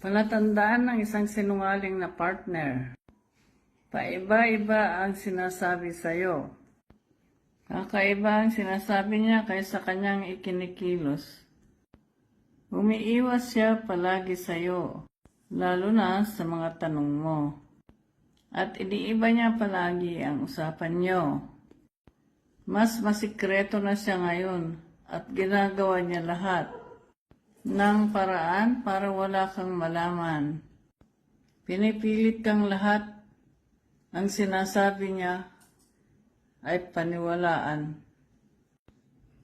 Palatandaan ng isang sinungaling na partner. Paiba-iba ang sinasabi sa'yo. Kakaiba ang sinasabi niya kaysa kanyang ikinikilos. Umiiwas siya palagi sa'yo, lalo na sa mga tanong mo. At iniiba niya palagi ang usapan niyo. Mas masikreto na siya ngayon at ginagawa niya lahat ng paraan para wala kang malaman. Pinipilit kang lahat ang sinasabi niya ay paniwalaan.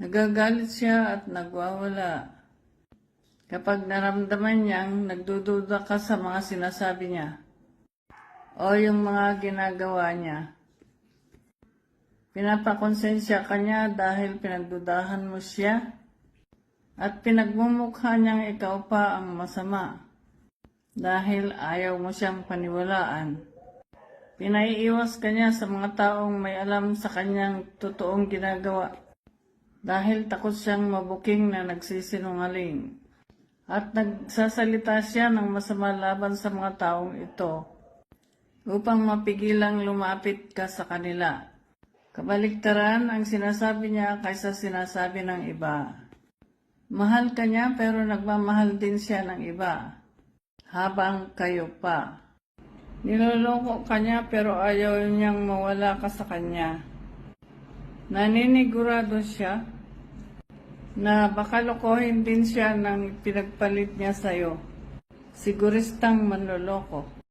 Nagagalit siya at nagwawala. Kapag naramdaman niyang nagdududa ka sa mga sinasabi niya o yung mga ginagawa niya, pinapakonsensya ka niya dahil pinagdudahan mo siya at pinagmumukha niyang ikaw pa ang masama dahil ayaw mo siyang paniwalaan. Pinaiiwas ka niya sa mga taong may alam sa kanyang totoong ginagawa dahil takot siyang mabuking na nagsisinungaling. At nagsasalita siya ng masama laban sa mga taong ito upang mapigilang lumapit ka sa kanila. Kabaliktaran ang sinasabi niya kaysa sinasabi ng iba. Mahal ka niya pero nagmamahal din siya ng iba habang kayo pa. Niloloko ka niya pero ayaw niyang mawala ka sa kanya. Naninigurado siya na baka lokohin din siya ng pinagpalit niya sa'yo. Siguristang manloloko.